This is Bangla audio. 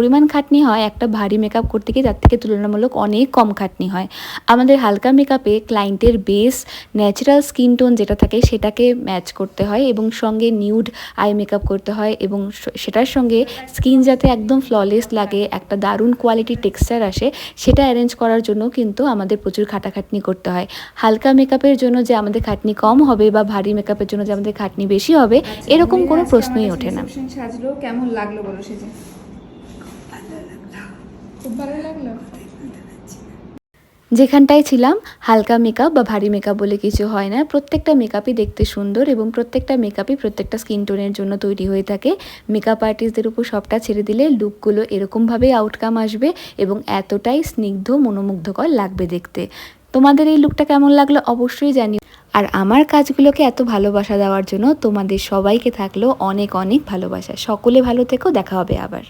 পরিমাণ খাটনি হয়, একটা ভারী মেকআপ করতে গিয়ে তার থেকে তুলনামূলক অনেক কম খাটনি হয়। আমাদের হালকা মেকআপে ক্লায়েন্টের বেস ন্যাচারাল স্কিন টোন যেটা থাকে সেটাকে ম্যাচ করতে হয় এবং সঙ্গে নিউড আই মেকআপ করতে হয় এবং সেটার সঙ্গে স্কিন যাতে একদম ফ্ললেস লাগে, একটা দারুণ কোয়ালিটি টেক্সচার আসে, সেটা অ্যারেঞ্জ করার জন্য কিন্তু আমাদের প্রচুর খাটাখাটনি করতে হয়। হালকা মেকআপের জন্য যে আমাদের খাটনি কম হবে বা ভারী মেকআপের জন্য যে আমাদের খাটনি বেশি হবে, এরকম কোনো প্রশ্নই ওঠে না। সাজলো, কেমন লাগল বলো সেজে খুব ভালো লাগল? যেখানটায় ছিলাম, হালকা মেকআপ বা ভারী মেকআপ বলে কিছু হয় না। প্রত্যেকটা মেকআপই দেখতে সুন্দর এবং প্রত্যেকটা মেকআপই প্রত্যেকটা স্কিন টোনের জন্য তৈরি হয়ে থাকে। মেকআপ আর্টিস্টদের উপর সবটা ছেড়ে দিলে লুকগুলো এরকমভাবেই আউটকাম আসবে এবং এতটাই স্নিগ্ধ, মনোমুগ্ধকর লাগবে দেখতে। তোমাদের এই লুকটা কেমন লাগল অবশ্যই জানি আর আমার কাজগুলোকে এত ভালোবাসা দেওয়ার জন্য তোমাদের সবাইকে থাকল অনেক অনেক ভালোবাসা। সকলে ভালো থেকো, দেখা হবে আবার।